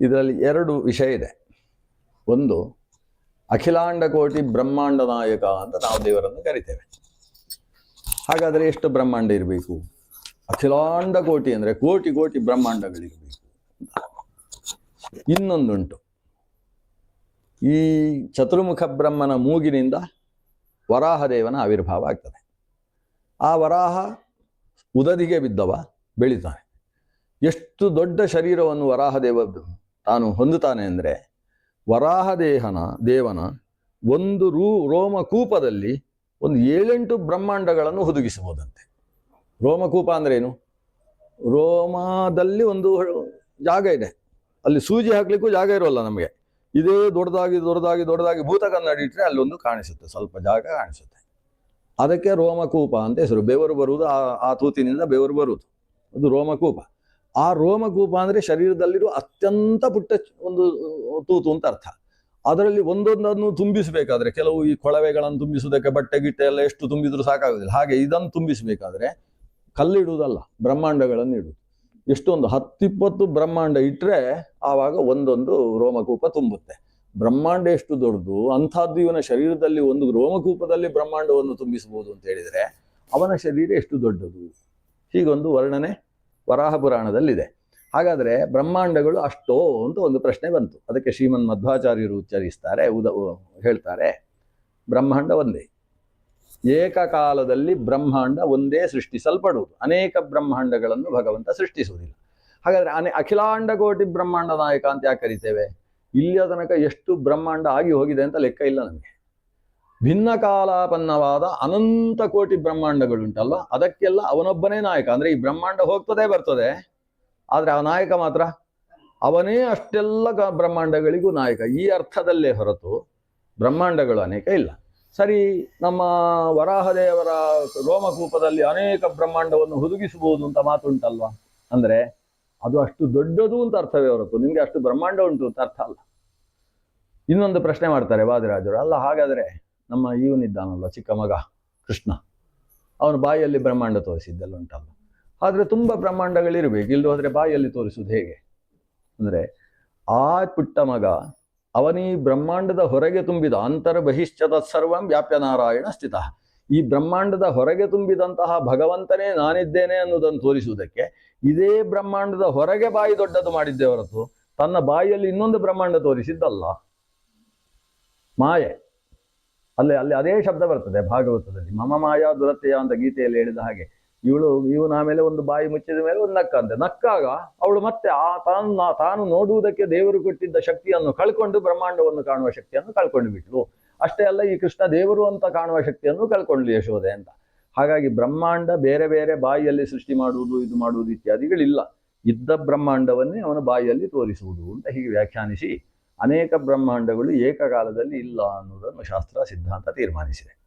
ಇದರಲ್ಲಿ ಎರಡು ವಿಷಯ ಇದೆ. ಒಂದು, ಅಖಿಲಾಂಡ ಕೋಟಿ ಬ್ರಹ್ಮಾಂಡ ನಾಯಕ ಅಂತ ನಾವು ದೇವರನ್ನು ಕರಿತೇವೆ. ಹಾಗಾದರೆ ಎಷ್ಟು ಬ್ರಹ್ಮಾಂಡ ಇರಬೇಕು? ಅಖಿಲಾಂಡ ಕೋಟಿ ಅಂದರೆ ಕೋಟಿ ಕೋಟಿ ಬ್ರಹ್ಮಾಂಡಗಳಿರಬೇಕು. ಇನ್ನೊಂದುಂಟು. ಈ ಚತುರ್ಮುಖ ಬ್ರಹ್ಮನ ಮೂಗಿನಿಂದ ವರಾಹದೇವನ ಆವಿರ್ಭಾವ ಆಗ್ತದೆ. ಆ ವರಾಹ ಉದದಿಗೆ ಬಿದ್ದವ, ಬೆಳಿತಾನೆ. ಎಷ್ಟು ದೊಡ್ಡ ಶರೀರವನ್ನು ವರಾಹದೇವ ತಾನು ಹೊಂದುತ್ತಾನೆ ಅಂದರೆ ವರಾಹದೇಹನ ದೇವನ ಒಂದು ರೂ ರೋಮಕೂಪದಲ್ಲಿ ಒಂದು ಏಳೆಂಟು ಬ್ರಹ್ಮಾಂಡಗಳನ್ನು ಹುದುಗಿಸಬಹುದಂತೆ. ರೋಮಕೂಪ ಅಂದ್ರೇನು ರೋಮದಲ್ಲಿ ಒಂದು ಜಾಗ ಇದೆ. ಅಲ್ಲಿ ಸೂಜಿ ಹಾಕ್ಲಿಕ್ಕೂ ಜಾಗ ಇರೋಲ್ಲ ನಮಗೆ. ಇದೇ ದೊಡ್ಡದಾಗಿ ದೊಡ್ಡದಾಗಿ ದೊಡ್ಡದಾಗಿ ಭೂತ ಕನ್ನಡಿ ಇಟ್ಟರೆ ಅಲ್ಲೊಂದು ಕಾಣಿಸುತ್ತೆ, ಸ್ವಲ್ಪ ಜಾಗ ಕಾಣಿಸುತ್ತೆ. ಅದಕ್ಕೆ ರೋಮಕೂಪ ಅಂತ ಹೆಸರು. ಬೆವರು ಬರುವುದು ಆ ಆ ತೂತಿನಿಂದ ಬೆವರು ಬರುವುದು. ಅದು ರೋಮಕೂಪ. ಆ ರೋಮಕೂಪ ಅಂದ್ರೆ ಶರೀರದಲ್ಲಿರುವ ಅತ್ಯಂತ ಪುಟ್ಟ ಒಂದು ತೂತು ಅಂತ ಅರ್ಥ. ಅದರಲ್ಲಿ ಒಂದೊಂದನ್ನು ತುಂಬಿಸಬೇಕಾದ್ರೆ, ಕೆಲವು ಈ ಕೊಳವೆಗಳನ್ನು ತುಂಬಿಸುವುದಕ್ಕೆ ಬಟ್ಟೆ, ಗಿಟ್ಟೆ ಎಲ್ಲ ಎಷ್ಟು ತುಂಬಿದ್ರು ಸಾಕಾಗುದಿಲ್ಲ ಹಾಗೆ ಇದನ್ನು ತುಂಬಿಸಬೇಕಾದ್ರೆ ಕಲ್ಲಿಡುವುದಲ್ಲ, ಬ್ರಹ್ಮಾಂಡಗಳನ್ನು ಇಡುವುದು. ಎಷ್ಟೊಂದು ಹತ್ತಿಪ್ಪತ್ತು ಬ್ರಹ್ಮಾಂಡ ಇಟ್ಟರೆ ಆವಾಗ ಒಂದೊಂದು ರೋಮಕೂಪ ತುಂಬುತ್ತೆ. ಬ್ರಹ್ಮಾಂಡ ಎಷ್ಟು ದೊಡ್ಡದು, ಅಂಥದ್ದು ಇವನ ಶರೀರದಲ್ಲಿ ಒಂದು ರೋಮಕೂಪದಲ್ಲಿ ಬ್ರಹ್ಮಾಂಡವನ್ನು ತುಂಬಿಸಬಹುದು ಅಂತ ಹೇಳಿದರೆ ಅವನ ಶರೀರ ಎಷ್ಟು ದೊಡ್ಡದು? ಹೀಗೊಂದು ವರ್ಣನೆ ವರಾಹ ಪುರಾಣದಲ್ಲಿದೆ ಹಾಗಾದರೆ ಬ್ರಹ್ಮಾಂಡಗಳು ಅಷ್ಟೋ ಅಂತ ಒಂದು ಪ್ರಶ್ನೆ ಬಂತು. ಅದಕ್ಕೆ ಶ್ರೀಮನ್ ಮಧ್ವಾಚಾರ್ಯರು ಉಚ್ಚರಿಸ್ತಾರೆ, ಉದ ಹೇಳ್ತಾರೆ, ಬ್ರಹ್ಮಾಂಡ ಒಂದೇ. ಏಕಕಾಲದಲ್ಲಿ ಬ್ರಹ್ಮಾಂಡ ಒಂದೇ ಸೃಷ್ಟಿಸಲ್ಪಡುವುದು. ಅನೇಕ ಬ್ರಹ್ಮಾಂಡಗಳನ್ನು ಭಗವಂತ ಸೃಷ್ಟಿಸುವುದಿಲ್ಲ. ಹಾಗಾದರೆ ಅನೆ, ಅಖಿಲಾಂಡ ಕೋಟಿ ಬ್ರಹ್ಮಾಂಡ ನಾಯಕ ಅಂತ ಯಾಕೆ ಕರಿತೇವೆ? ಇಲ್ಲಿಯ ತನಕ ಎಷ್ಟು ಬ್ರಹ್ಮಾಂಡ ಆಗಿ ಹೋಗಿದೆ ಅಂತ ಲೆಕ್ಕ ಇಲ್ಲ ನಮಗೆ. ಭಿನ್ನ ಕಾಲಾಪನ್ನವಾದ ಅನಂತ ಕೋಟಿ ಬ್ರಹ್ಮಾಂಡಗಳುಂಟಲ್ವ? ಅದಕ್ಕೆಲ್ಲ ಅವನೊಬ್ಬನೇ ನಾಯಕ. ಅಂದ್ರೆ ಈ ಬ್ರಹ್ಮಾಂಡ ಹೋಗ್ತದೆ, ಬರ್ತದೆ. ಆದ್ರೆ ಆ ನಾಯಕ ಮಾತ್ರ? ಅವನೇ ಅಷ್ಟೆಲ್ಲ ಬ್ರಹ್ಮಾಂಡಗಳಿಗೂ ನಾಯಕ. ಈ ಅರ್ಥದಲ್ಲೇ ಹೊರತು ಬ್ರಹ್ಮಾಂಡಗಳು ಅನೇಕ ಇಲ್ಲ. ಸರಿ, ನಮ್ಮ ವರಾಹದೇವರ ರೋಮಕೂಪದಲ್ಲಿ ಅನೇಕ ಬ್ರಹ್ಮಾಂಡವನ್ನು ಹುದುಗಿಸಬಹುದು ಅಂತ ಮಾತುಂಟಲ್ವಾ? ಅಂದ್ರೆ ಅದು ಅಷ್ಟು ದೊಡ್ಡದು ಅಂತ ಅರ್ಥವೇ ಹೊರತು. ನಿಮ್ಗೆ ಅಷ್ಟು ಬ್ರಹ್ಮಾಂಡ ಉಂಟು ಅಂತ ಅರ್ಥ ಅಲ್ಲ. ಇನ್ನೊಂದು ಪ್ರಶ್ನೆ ಮಾಡ್ತಾರೆ ವಾದಿರಾಜರು. ಅಲ್ಲ, ಹಾಗಾದ್ರೆ ನಮ್ಮ ಇವನಿದ್ದಾನಲ್ಲ, ಚಿಕ್ಕ ಮಗ, ಕೃಷ್ಣ. ಅವನು ಬಾಯಲ್ಲಿ ಬ್ರಹ್ಮಾಂಡ ತೋರಿಸಿದ್ದೆಲ್ಲ ಉಂಟಲ್ಲ. ಆದರೆ ತುಂಬ ಬ್ರಹ್ಮಾಂಡಗಳಿರಬೇಕು. ಇಲ್ದು ಹೋದರೆ ಬಾಯಲ್ಲಿ ತೋರಿಸುವುದು ಹೇಗೆ? ಅಂದ್ರೆ, ಆ ಪುಟ್ಟ ಮಗ, ಅವನೀ ಬ್ರಹ್ಮಾಂಡದ ಹೊರಗೆ ತುಂಬಿದ ಅಂತರ ಬಹಿಶ್ಚದ ಸರ್ವಂ ವ್ಯಾಪ್ಯ ನಾರಾಯಣ ಸ್ಥಿತ. ಈ ಬ್ರಹ್ಮಾಂಡದ ಹೊರಗೆ ತುಂಬಿದಂತಹ ಭಗವಂತನೇ ನಾನಿದ್ದೇನೆ ಅನ್ನೋದನ್ನು ತೋರಿಸುವುದಕ್ಕೆ ಇದೇ ಬ್ರಹ್ಮಾಂಡದ ಹೊರಗೆ ಬಾಯಿ ದೊಡ್ಡದು ಮಾಡಿದ್ದೇ ಹೊರತು ತನ್ನ ಬಾಯಿಯಲ್ಲಿ ಇನ್ನೊಂದು ಬ್ರಹ್ಮಾಂಡ ತೋರಿಸಿದ್ದಲ್ಲ. ಮಾಯೆ. ಅಲ್ಲಿ ಅಲ್ಲಿ ಅದೇ ಶಬ್ದ ಬರ್ತದೆ ಭಾಗವತದಲ್ಲಿ. ಮಮ ಮಾಯಾ ದುರತೆಯ ಅಂತ ಗೀತೆಯಲ್ಲಿ ಹೇಳಿದ ಹಾಗೆ. ಇವಳು, ಇವನ ಆಮೇಲೆ ಒಂದು ಬಾಯಿ ಮುಚ್ಚಿದ ಮೇಲೆ ಒಂದು ನಕ್ಕ ಅಂತೆ. ನಕ್ಕಾಗ ಅವಳು ಮತ್ತೆ ಆ ತಾನು ತಾನು ನೋಡುವುದಕ್ಕೆ ದೇವರು ಕೊಟ್ಟಿದ್ದ ಶಕ್ತಿಯನ್ನು ಕಳ್ಕೊಂಡು ಬ್ರಹ್ಮಾಂಡವನ್ನು ಕಾಣುವ ಶಕ್ತಿಯನ್ನು ಕಳ್ಕೊಂಡು ಬಿಟ್ಲು. ಅಷ್ಟೇ ಅಲ್ಲ, ಈ ಕೃಷ್ಣ ದೇವರು ಅಂತ ಕಾಣುವ ಶಕ್ತಿಯನ್ನು ಕಳ್ಕೊಂಡ್ಲು ಯಶೋದೆ ಅಂತ. ಹಾಗಾಗಿ ಬ್ರಹ್ಮಾಂಡ ಬೇರೆ ಬೇರೆ ಬಾಯಿಯಲ್ಲಿ ಸೃಷ್ಟಿ ಮಾಡುವುದು, ಇದು ಮಾಡುವುದು ಇತ್ಯಾದಿಗಳಿಲ್ಲ. ಇದ್ದ ಬ್ರಹ್ಮಾಂಡವನ್ನೇ ಅವನ ಬಾಯಿಯಲ್ಲಿ ತೋರಿಸುವುದು ಅಂತ ಹೀಗೆ ವ್ಯಾಖ್ಯಾನಿಸಿ ಅನೇಕ ಬ್ರಹ್ಮಾಂಡಗಳು ಏಕಕಾಲದಲ್ಲಿ ಇಲ್ಲ ಅನ್ನೋದನ್ನು ಶಾಸ್ತ್ರ ಸಿದ್ಧಾಂತ ತೀರ್ಮಾನಿಸಿದೆ.